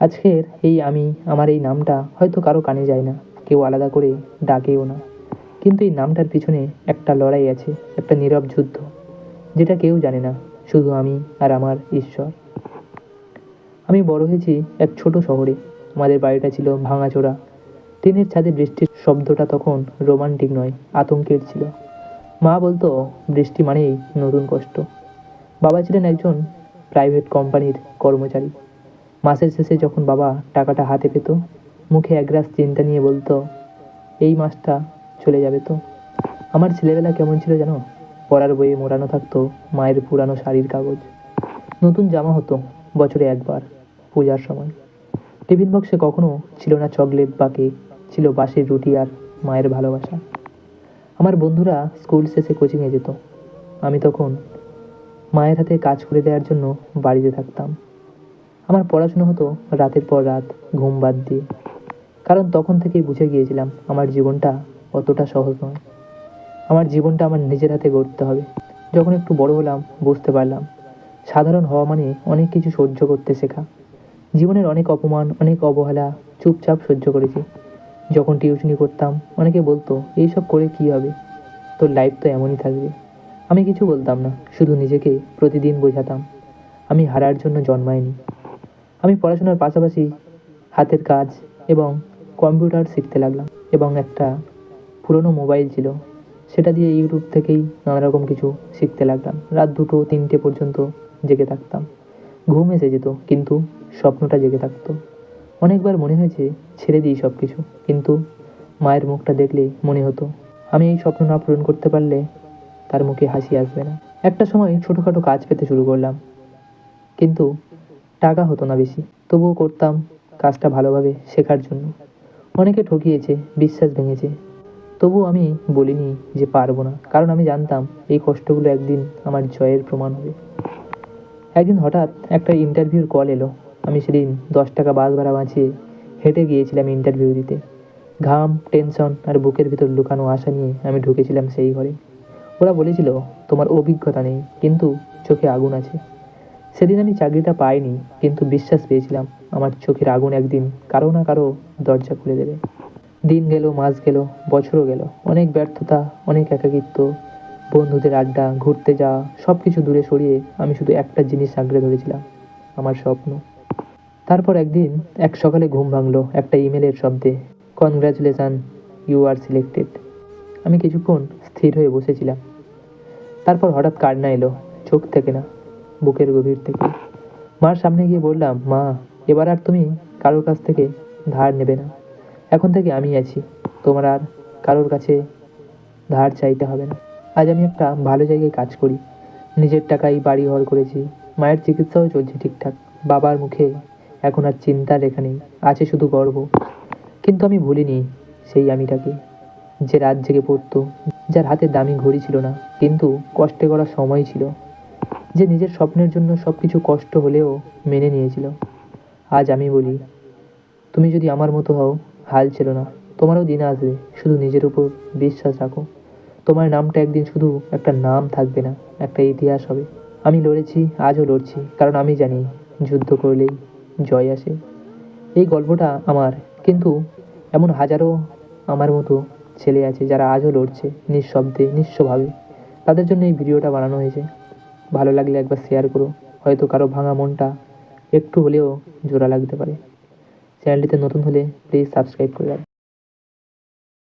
আজকের এই আমি, আমার এই নামটা হয়তো কারও কানে যায় না, কেউ আলাদা করে ডাকেও না। কিন্তু এই নামটার পিছনে একটা লড়াই আছে, একটা নীরব যুদ্ধ, যেটা কেউ জানে না, শুধু আমি আর আমার ঈশ্বর। আমি বড় হয়েছি এক ছোট শহরে, আমাদের বাড়িটা ছিল ভাঙাচোরা। টিনের ছাদে বৃষ্টির শব্দটা তখন রোমান্টিক নয়, আতঙ্কের ছিল। মা বলতো, বৃষ্টি মানেই নতুন কষ্ট। বাবা ছিলেন একজন প্রাইভেট কোম্পানির কর্মচারী। মাসের শেষে যখন বাবা টাকাটা হাতে পেত, মুখে একরাশ চিন্তা নিয়ে বলতো, এই মাসটা চলে যাবে তো? আমার ছেলেবেলা কেমন ছিল জানো? পড়ার বইয়ে মোড়ানো থাকতো মায়ের পুরানো শাড়ির কাগজ। নতুন জামা হতো বছরে একবার পূজার সময়। টিফিন বক্সে কখনো ছিল না চকলেট বা কেক ছিল বাসের রুটি আর মায়ের ভালোবাসা। আমার বন্ধুরা স্কুল শেষে কোচিংয়ে যেত। আমি তখন মায়ের হাতে কাজ করে দেওয়ার জন্য বাড়িতে থাকতাম। আমার পড়াশুনো হতো রাতের পর রাত, ঘুম বাদ দিয়ে। কারণ তখন থেকেই বুঝে গিয়েছিলাম আমার জীবনটা অতটা সহজ নয়। আমার জীবনটা আমার নিজের হাতে গড়তে হবে। যখন একটু বড় হলাম, বুঝতে পারলাম, সাধারণ হওয়া মানে অনেক কিছু সহ্য করতে শেখা। জীবনের অনেক অপমান, অনেক অবহেলা চুপচাপ সহ্য করেছি। যখন টিউশনি করতাম, অনেকে বলতো, এইসব করে কী হবে? তোর লাইফ তো এমনই থাকবে। আমি কিছু বলতাম না, শুধু নিজেকে প্রতিদিন বোঝাতাম। আমি হারার জন্য জন্মাইনি। আমি পড়াশোনার পাশাপাশি হাতের কাজ এবং কম্পিউটার শিখতে লাগলাম এবং একটা পুরনো মোবাইল ছিল। সেটা দিয়ে ইউটিউব থেকেই নানা রকম কিছু শিখতে লাগলাম। রাত দুটো, তিনটে পর্যন্ত জেগে থাকতাম। ঘুম এসে যেত, কিন্তু স্বপ্নটা জেগে থাকতো। অনেকবার মনে হয়েছে, ছেড়ে দিই সব কিছু কিন্তু মায়ের মুখটা দেখলে মনে হতো, আমি এই স্বপ্ন না পূরণ করতে পারলে তার মুখে হাসি আসবে না। একটা সময় ছোটোখাটো কাজ পেতে শুরু করলাম, কিন্তু টাকা হতো না বেশি। তবুও করতাম কাজটা ভালোভাবে শেখার জন্য। অনেকে ঠকিয়েছে, বিশ্বাস ভেঙেছে। তবু আমি বলিনি যে পারব না, কারণ আমি জানতাম এই কষ্টগুলো একদিন আমার জয়ের প্রমাণ হবে। একদিন হঠাৎ একটা ইন্টারভিউর কল এলো। আমি সেদিন দশ টাকা বাস ভাড়া বাঁচিয়ে হেঁটে গিয়েছিলাম ইন্টারভিউ দিতে। ঘাম টেনশন আর বুকের ভিতর লুকানো আশা নিয়ে আমি ঢুকেছিলাম সেই ঘরে। ওরা বলেছিল, তোমার অভিজ্ঞতা নেই, কিন্তু চোখে আগুন আছে। সেদিন আমি চাকরিটা পাইনি, কিন্তু বিশ্বাস পেয়েছিলাম আমার চোখের আগুন একদিন কারও না কারও দরজা খুলে দেবে। দিন গেল, মাস গেল, বছরও গেল, অনেক ব্যর্থতা, অনেক একাকিত্ব, বন্ধুদের আড্ডা, ঘুরতে যাওয়া সব কিছু দূরে সরিয়ে আমি শুধু একটা জিনিস আঁকড়ে ধরেছিলাম, আমার স্বপ্ন। তারপর একদিন এক সকালে ঘুম ভাঙলো, একটা ইমেলের শব্দে, কনগ্রাচুলেশন, ইউ আর সিলেক্টেড। আমি কিছুক্ষণ স্থির হয়ে বসেছিলাম। তারপর হঠাৎ কান্না এলো, চোখ থেকে না। বুকের গভীর থেকে। মার সামনে গিয়ে বললাম, মা, এবার আর তুমি কারোর কাছ থেকে ধার নেবে না। এখন থেকে আমি আছি। তোমার আর কারোর কাছে ধার চাইতে হবে না। আজ আমি একটা ভালো জায়গায় কাজ করি। নিজের টাকায় বাড়ি ঘর করেছি। মায়ের চিকিৎসাও চলছে ঠিকঠাক। বাবার মুখে এখন আর চিন্তার রেখা নেই। আছে শুধু গর্ব। কিন্তু আমি ভুলিনি সেই আমিটাকে, যে রাত জেগে পড়তো, যার হাতে দামি ঘড়ি ছিল না। কিন্তু কষ্টে করা সময় ছিল। যে নিজের স্বপ্নের জন্য সব কিছু কষ্ট হলেও মেনে নিয়েছিল। আজ আমি বলি, তুমি যদি আমার মতো হও, হাল ছিল না। তোমারও দিন আসবে, শুধু নিজের উপর বিশ্বাস রাখো। তোমার নামটা একদিন শুধু একটা নাম থাকবে না, একটা ইতিহাস হবে। আমি লড়েছি, আজও লড়ছি, কারণ আমি জানি, যুদ্ধ করলেই জয় আসে। এই গল্পটা আমার, কিন্তু এমন হাজারো আমার মতো ছেলে আছে যারা আজও লড়ছে, নিঃশব্দে, নিঃস্বভাবে। তাদের জন্য এই ভিডিওটা বানানো হয়েছে। ভালো লাগলে একবার শেয়ার করো। হয়তো কারও ভাঙা মনটা একটু হলেও জোড়া লাগতে পারে। চ্যানেলটিতে নতুন হলে প্লিজ সাবস্ক্রাইব করে রাখবেন